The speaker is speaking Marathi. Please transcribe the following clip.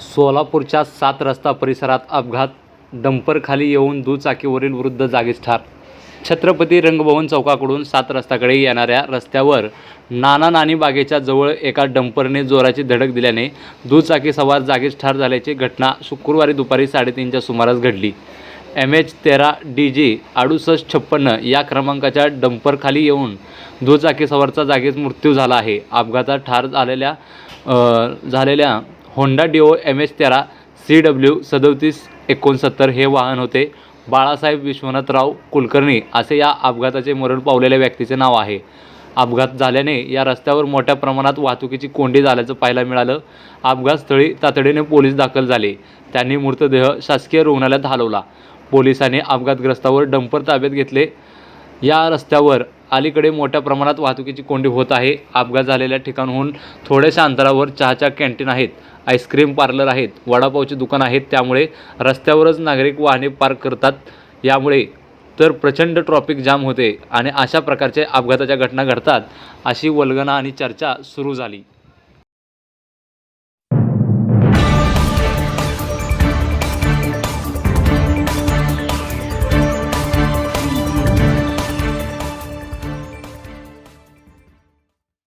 सोलापूरच्या सात रस्ता परिसरात अपघात डंपरखाली येऊन दुचाकीवरील वृद्ध जागीच ठार. छत्रपती रंगभवन चौकाकडून सात रस्त्याकडे येणाऱ्या रस्त्यावर नाना नानी बागेच्या जवळ एका डंपरने जोराची धडक दिल्याने दुचाकी सवार जागीच ठार झाल्याची घटना शुक्रवारी दुपारी साडेतीनच्या सुमारास घडली. एम एच तेरा डी जी अडुसष्ट छप्पन्न या क्रमांकाच्या डंपरखाली येऊन दुचाकी सवारचा जागीच मृत्यू झाला आहे. अपघातात ठार झालेल्या झालेल्या होंडा डिओ एम एच तेरा सी डब्ल्यू सदोतीस एकोणसत्तर हे वाहन होते. बाळासाहेब विश्वनाथराव कुलकर्णी असे या अपघाताचे मरण पावलेल्या व्यक्तीचे नाव आहे. अपघात झाल्याने या रस्त्यावर मोठ्या प्रमाणात वाहतुकीची कोंडी झाल्याचं पाहायला मिळालं. अपघातस्थळी तातडीने पोलीस दाखल झाले. त्यांनी मृतदेह शासकीय रुग्णालयात हलवला. पोलिसांनी अपघातग्रस्तावर डंपर ताब्यात घेतले. या रस्त्यावर अलीकडे मोठ्या प्रमाणात वाहतुकीची कोंडी होत आहे. अपघात झालेल्या ठिकाणहून थोड्याशा अंतरावर चहाच्या कॅन्टीन आहेत आईस्क्रीम पार्लर आहेत वडापावचे दुकान आहेत. त्यामुळे रस्त्यावरच नागरिक वाहने पार्क करतात. यामुळे तर प्रचंड ट्रॉफिक जाम होते आणि अशा प्रकारचे अपघाताच्या घटना घडतात अशी वल्गना आणि चर्चा सुरू झाली.